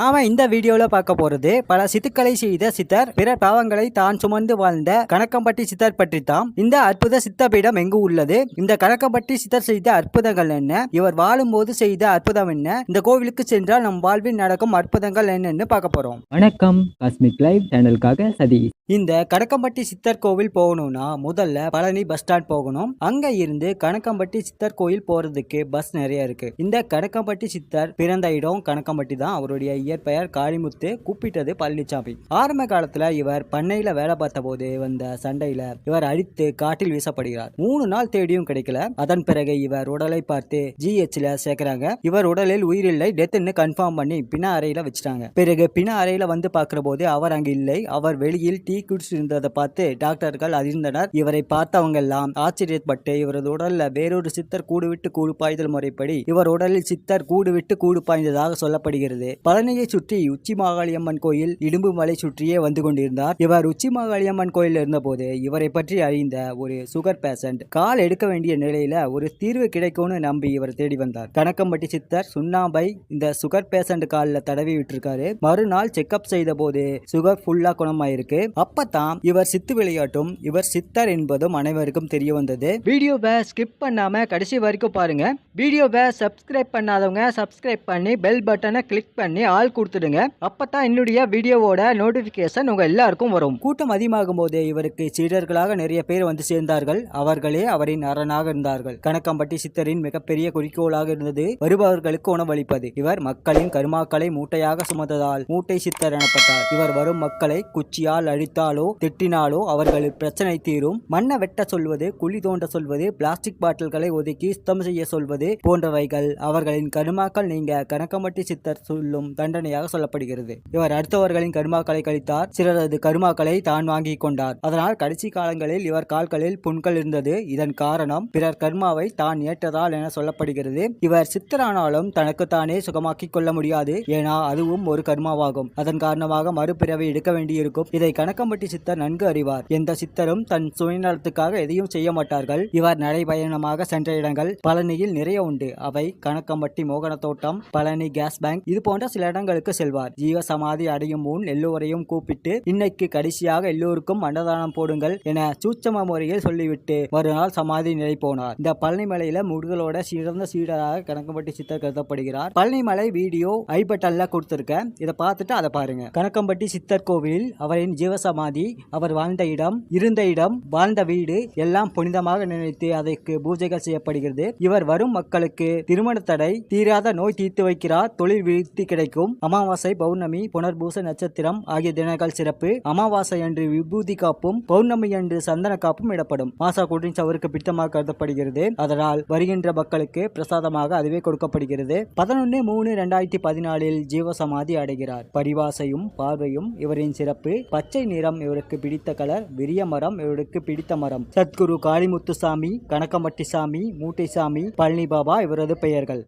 நாம இந்த வீடியோல பார்க்க போறது பல சித்துக்களை செய்த சித்தர் பிற பாவங்களை தான் சுமந்து வாழ்ந்த கணக்கம்பட்டி சித்தர் பற்றி தாம் இந்த அற்புத சித்தபீடம் எங்கு உள்ளது? இந்த கணக்கம்பட்டி சித்தர் செய்த அற்புதங்கள் என்ன? இவர் வாழும்போது செய்த அற்புதம் என்ன? இந்த கோவிலுக்கு சென்றால் நம் வாழ்வில் நடக்கும் அற்புதங்கள் என்னன்னு பார்க்க போறோம். வணக்கம். காஸ்மிக் லைவ் சேனலுக்காக சதீஷ். இந்த கணக்கம்பட்டி சித்தர் கோவில் போகணும்னா முதல்ல பழனி பஸ் ஸ்டாண்ட் போகணும். அங்க இருந்து கணக்கம்பட்டி சித்தர் கோயில் போறதுக்கு பஸ் நிறைய இருக்கு. இந்த கணக்கம்பட்டி சித்தர் பிறந்த இடம் கணக்கம்பட்டி தான். அவருடைய இயற்பெயர் காளிமுத்து கூப்பிட்டது பழனிசாமி ஆரம்ப காலத்துல இவர் பண்ணையில வேலை பார்த்த போது வந்த சண்டையில இவர் அடித்து காட்டில் வீசப்படுகிறார். மூணு நாள் தேடியும் கிடைக்கல. அதன் பிறகு இவர் உடலை பார்த்து ஜிஹெச்ல சேர்க்கிறாங்க. இவர் உடலில் உயிரில்லை டெத்னு கன்ஃபார்ம் பண்ணி பிண அறையில வச்சுட்டாங்க. பிறகு பிண அறையில வந்து பாக்குற போது அவர் அங்கு இல்லை. அவர் வெளியில் டீ டீ குடிச்சிருந்ததை பார்த்து டாக்டர்கள் அறிந்தனர் இவரை பார்த்தவங்க எல்லாம் ஆச்சரியப்பட்டு இவரது உடல்ல வேறொரு சித்தர் கூடுவிட்டு கூடு பாய்தல் முறைப்படி இவர் உடலில் சித்தர் கூடுவிட்டு கூடு பாய்ந்ததாக சொல்லப்படுகிறது. பழனியை சுற்றி உச்சி மாகாளியம்மன் கோயில் இடும்பு மலை சுற்றியே வந்து கொண்டிருந்தார். இவர் உச்சி மாகாளியம்மன் கோயில் இருந்தபோது இவரை பற்றி அறிந்த ஒரு சுகர் பேஷண்ட் கால் எடுக்க வேண்டிய நிலையில ஒரு தீர்வு கிடைக்கும்னு நம்பி இவர் தேடி வந்தார். கணக்கம்பட்டி சித்தர் சுண்ணாம்பை இந்த சுகர் பேஷண்ட் காலில் தடவி விட்டுருக்காரு. மறுநாள் செக்அப் செய்த போது சுகர் ஃபுல்லா குணமாயிருக்கு. அப்பதான் இவர் சித்து விளையாட்டும் இவர் சித்தர் என்பதும் அனைவருக்கும் தெரிய வந்தது. வீடியோவை ஸ்கிப் பண்ணாம கடைசி வரைக்கும் பாருங்க. வீடியோவை சப்ஸ்கிரைப் பண்ணாதவங்க சப்ஸ்கிரைப் பண்ணி பெல் பட்டனை கிளிக் பண்ணி ஆள் கொடுத்துடுங்க. அப்பதான் என்னுடைய வீடியோவோட நோட்டிபிகேஷன் உங்க எல்லாருக்கும் வரும். கூட்டம் அதிகமாகும் போது இவருக்கு சீடர்களாக நிறைய பேர் வந்து சேர்ந்தார்கள். அவர்களே அவரின் அரணாக இருந்தார்கள். கணக்கம்பட்டி சித்தரின் மிகப்பெரிய குறிக்கோளாக இருந்தது. வருபவர்களுக்கு உணவளிப்பது. இவர் மக்களின் கருமாக்களை மூட்டையாக சுமந்ததால் மூட்டை சித்தர் எனப்பட்டார். இவர் வரும் மக்களை குச்சியால் அடித்தாலோ திட்டினாலோ அவர்களின் பிரச்சனை தீரும். மண்ணை வெட்ட சொல்வது குழி தோண்ட சொல்வது பிளாஸ்டிக் பாட்டில்களை ஒதுக்கி சுத்தம் செய்ய சொல்வது போன்றவைகள் அவர்களின் கருமாக்கள் நீங்க கணக்கமட்டி சித்தர் சொல்லும் தண்டனையாக சொல்லப்படுகிறது. இவர் அடுத்தவர்களின் கருமாக்களை கழித்தார். சிலரது கருமாக்களை தான் வாங்கிக் கொண்டார். அதனால் கடைசி காலங்களில் இவர் கால்களில் புண்கள் இருந்தது. இதன் காரணம் பிறர் கர்மாவை தான் ஏற்றதால் என சொல்லப்படுகிறது. இவர் சித்தரானாலும் தனக்குத்தானே சுகமாக்கிக் கொள்ள முடியாது. ஏனா அதுவும் ஒரு கர்மாவாகும். அதன் காரணமாக மறுபிறவை எடுக்க வேண்டியிருக்கும். இதை கணக்கம்பட்டி சித்தர் நன்கு அறிவார். எந்த சித்தரும் தன் சுயநலத்துக்காக எதையும் செய்ய மாட்டார்கள் இவர் நடைபயணமாக சென்ற இடங்கள் பழனியில் நிறைய உண்டு. அவை கணக்கம்பட்டி மோகன தோட்டம் பழனி கேஸ் பேங்க் இது போன்ற சில இடங்களுக்கு செல்வார். ஜீவ சமாதி அடையும் முன் எல்லோரையும் கூப்பிட்டு இன்னைக்கு கடைசியாக எல்லோருக்கும் அன்னதானம் போடுங்கள் என சூட்சம முறையில் சொல்லிவிட்டு மறுநாள் சமாதி நிலை போனார். இந்த பழனி மலையில முருகலோட சிறந்த சீடராக கணக்கம்பட்டி சித்தர் கருதப்படுகிறார். பழனி மலை வீடியோ ஐபட்டல்ல கொடுத்திருக்க இதை பார்த்துட்டு அதை பாருங்க. கணக்கம்பட்டி சித்தர் கோவிலில் அவரின் சமாதி. அவர் வாழ்ந்த இடம் இருந்த இடம் வாழ்ந்த வீடு எல்லாம் புனிதமாக நினைத்து அதற்கு பூஜைகள் செய்யப்படுகிறது. இவர் வரும் மக்களுக்கு திருமண தடை தீராத நோய் தீர்த்து வைக்கிறார். தொழில் வீழ்த்தி கிடைக்கும். அமாவாசை பௌர்ணமி புனர்பூச நட்சத்திரம் ஆகிய தினங்கள் சிறப்பு. அமாவாசை அன்று விபூதி காப்பும் பௌர்ணமி அன்று சந்தன காப்பும் இடப்படும். மாசா குடின்ஸ் அவருக்கு பிடித்தமாக கருதப்படுகிறது. அதனால் வருகின்ற மக்களுக்கு பிரசாதமாக அதுவே கொடுக்கப்படுகிறது. பதினொன்று மூணு ரெண்டாயிரத்தி பதினாலில் ஜீவசமாதி அடைகிறார். பரிவாசையும் பார்வையும் இவரின் சிறப்பு. பச்சை நிறம் இவருக்கு பிடித்த கலர் விரிய மரம் இவருக்கு பிடித்த மரம். சத்குரு காளிமுத்துசாமி கணக்கம்பட்டி சாமி மூட்டைசாமி பழனி பாபா இவரது பெயர்கள்.